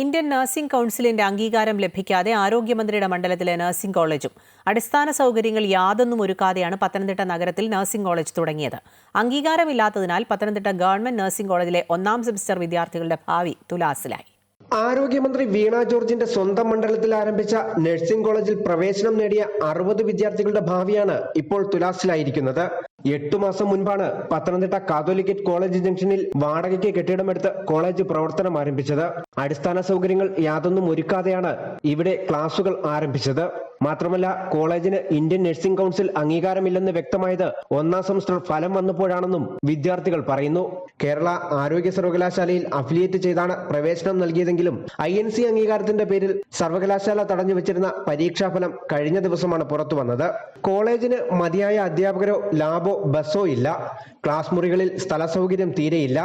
Indian nursing കൗൺസിലിന്റെ അംഗീകാരം ലഭിക്കാതെ ആരോഗ്യമന്ത്രിയുടെ മണ്ഡലത്തിലെ നഴ്സിംഗ് കോളേജും അടിസ്ഥാന സൗകര്യങ്ങൾ യാതൊന്നും ഒരുക്കാതെയാണ് പത്തനംതിട്ട നഗരത്തിൽ നഴ്സിംഗ് കോളേജ് തുടങ്ങിയത്. അംഗീകാരമില്ലാത്തതിനാൽ പത്തനംതിട്ട ഗവൺമെന്റ് നഴ്സിംഗ് കോളേജിലെ ഒന്നാം സെമിസ്റ്റർ വിദ്യാർത്ഥികളുടെ ഭാവി തുലാസിലായി. ആരോഗ്യമന്ത്രി വീണ ജോർജിന്റെ സ്വന്തം മണ്ഡലത്തിൽ ആരംഭിച്ച നഴ്സിംഗ് കോളേജിൽ പ്രവേശനം നേടിയ അറുപത് വിദ്യാർത്ഥികളുടെ ഭാവിയാണ് ഇപ്പോൾ തുലാസിലായിരിക്കുന്നത്. എട്ടു മാസം മുൻപാണ് പത്തനംതിട്ട കാതോലിക്കറ്റ് കോളേജ് ജംഗ്ഷനിൽ വാടകയ്ക്ക് കെട്ടിടമെടുത്ത് കോളേജ് പ്രവർത്തനം ആരംഭിച്ചത്. അടിസ്ഥാന സൗകര്യങ്ങൾ യാതൊന്നും ഒരുക്കാതെയാണ് ഇവിടെ ക്ലാസുകൾ ആരംഭിച്ചത്. മാത്രമല്ല കോളേജിന് ഇന്ത്യൻ നഴ്സിംഗ് കൗൺസിൽ അംഗീകാരമില്ലെന്ന് വ്യക്തമായത് ഒന്നാം സെമസ്റ്റർ ഫലം വന്നപ്പോഴാണെന്നും വിദ്യാർത്ഥികൾ പറയുന്നു. കേരള ആരോഗ്യ സർവകലാശാലയിൽ അഫിലിയേറ്റ് ചെയ്താണ് പ്രവേശനം നൽകിയതെങ്കിലും ഐ എൻ സി അംഗീകാരത്തിന്റെ പേരിൽ സർവകലാശാല തടഞ്ഞു വെച്ചിരുന്ന പരീക്ഷാഫലം കഴിഞ്ഞ ദിവസമാണ് പുറത്തു വന്നത് കോളേജിന് മതിയായ അധ്യാപകരോ ലാബോ ബസ്സോ ഇല്ല. ക്ലാസ് മുറികളിൽ സ്ഥല സൗകര്യം തീരെയില്ല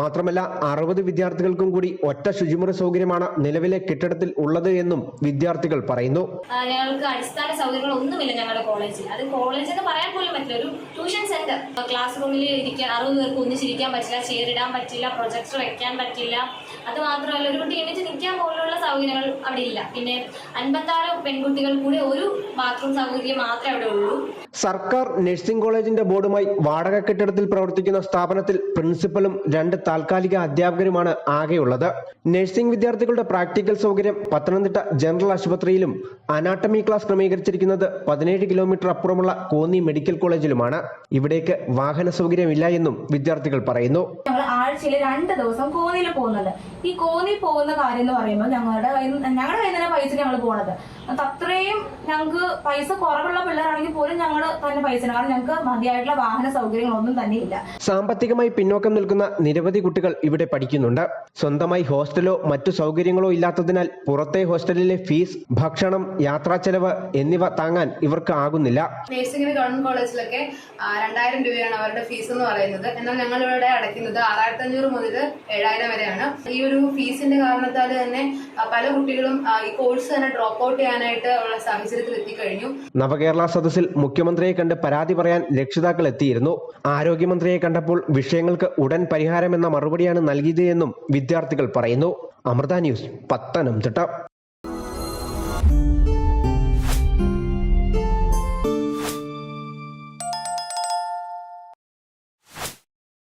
മാത്രമല്ല അറുപത് വിദ്യാർത്ഥികൾക്കും കൂടി ഒറ്റ ശുചിമുറി സൗകര്യമാണ് നിലവിലെ കെട്ടിടത്തിൽ ഉള്ളത് എന്നും വിദ്യാർത്ഥികൾ പറയുന്നു. ഞങ്ങൾക്ക് അടിസ്ഥാന സൗകര്യങ്ങൾ ഒന്നുമില്ല ഞങ്ങളുടെ കോളേജിൽ. അത് കോളേജ് എന്ന് പറയാൻ പോലും പറ്റില്ല. ഒരു ട്യൂഷൻ സെന്റർ. ക്ലാസ് റൂമിൽ ഇരിക്കാൻ അറുപത് പേർക്ക് ഒന്നിച്ചിരിക്കാൻ പറ്റില്ല ചെയർ ഇടാൻ പറ്റില്ല പ്രൊജക്ടർ വെക്കാൻ പറ്റില്ല. അത് മാത്രമല്ല ഒരു കുട്ടി എണീറ്റ് നിൽക്കാൻ പോലുള്ള സൗകര്യങ്ങൾ അവിടെ ഇല്ല. പിന്നെ അൻപത്താറ് പെൺകുട്ടികൾ കൂടി ഒരു ബാത്റൂം സൗകര്യം മാത്രമേ അവിടെ ഉള്ളൂ. സർക്കാർ നഴ്സിംഗ് കോളേജിന്റെ ബോർഡുമായി വാടക കെട്ടിടത്തിൽ പ്രവർത്തിക്കുന്ന സ്ഥാപനത്തിൽ പ്രിൻസിപ്പലും രണ്ട് താൽക്കാലിക അധ്യാപകരുമാണ് ആകെയുള്ളത്. നഴ്സിംഗ് വിദ്യാർത്ഥികളുടെ പ്രാക്ടിക്കൽ സൗകര്യം പത്തനംതിട്ട ജനറൽ ആശുപത്രിയിലും അനാട്ടമി ക്ലാസ് ക്രമീകരിച്ചിരിക്കുന്നത് പതിനേഴ് കിലോമീറ്റർ അപ്പുറമുള്ള കോന്നി മെഡിക്കൽ കോളേജിലുമാണ്. ഇവിടേക്ക് വാഹന സൗകര്യമില്ല എന്നും വിദ്യാർത്ഥികൾ പറയുന്നു. ആഴ്ചയിൽ രണ്ട് ദിവസം കോന്നിയിൽ പോകുന്നത് ഈ കോന്നി പോകുന്ന കാര്യം എന്ന് പറയുമ്പോൾ ഞങ്ങളുടെ ഞങ്ങളുടെ കയ്യിൽ നിന്ന് പൈസ ഞങ്ങൾ പോണത്. അത്രയും ഞങ്ങൾക്ക് പൈസ കുറവുള്ള പിള്ളേരാണെങ്കിൽ പോലും ഞങ്ങൾ തന്നെ പൈസ കാരണം ഞങ്ങൾക്ക് മതിയായിട്ടുള്ള വാഹന സൗകര്യങ്ങളൊന്നും തന്നെ ഇല്ല സാമ്പത്തികമായി പിന്നോക്കം നിൽക്കുന്ന നിരവധി കുട്ടികൾ ഇവിടെ പഠിക്കുന്നുണ്ട്. സ്വന്തമായി ഹോസ്റ്റലോ മറ്റു സൗകര്യങ്ങളോ ഇല്ലാത്തതിനാൽ പുറത്തെ ഹോസ്റ്റലിലെ ഫീസ് ഭക്ഷണം യാത്രാ ചെലവ് എന്നിവ താങ്ങാൻ ഇവർക്ക് ആകുന്നില്ല. നേഴ്സിംഗിന് ഗവൺമെന്റ് കോളേജിലൊക്കെ രണ്ടായിരം രൂപയാണ് അവരുടെ ഫീസ് എന്ന് പറയുന്നത്. എന്നാൽ ഞങ്ങൾ ഇവിടെ അടയ്ക്കുന്നത് ആറായിരത്തി അഞ്ഞൂറ് മുതൽ ഏഴായിരം വരെയാണ്. ഈ ഒരു ഫീസിന്റെ കാരണത്താൽ തന്നെ പല കുട്ടികളും ഈ കോഴ്സ് തന്നെ ഡ്രോപ്പ് ഔട്ട് ചെയ്യാനായിട്ട് ഉള്ള സാഹചര്യത്തിൽ എത്തിക്കഴിഞ്ഞു. നവകേരള സദസ്സിൽ മുഖ്യമന്ത്രിയെ കണ്ട് പരാതി പറയാൻ രക്ഷിതാക്കൾ എത്തിയിരുന്നു. ആരോഗ്യമന്ത്രിയെ കണ്ടപ്പോൾ വിഷയങ്ങൾക്ക് ഉടൻ പരിഹാരമെന്ന മറുപടിയാണ് നൽകിയത് എന്നും വിദ്യാർത്ഥികൾ പറയുന്നു. അമൃത ന്യൂസ് പത്തനംതിട്ട.